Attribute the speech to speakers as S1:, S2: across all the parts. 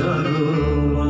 S1: জাগো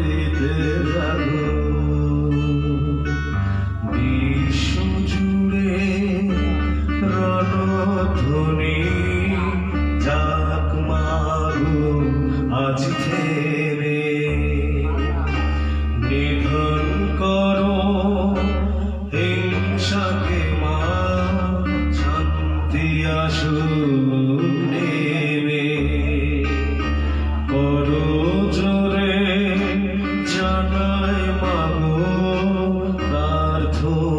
S1: ছেড়ে। নিধন করো হিংসাকে মা শান্তি আসু নেবে করো জোরে জানায় মাগো প্রার্থনা।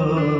S1: Oh.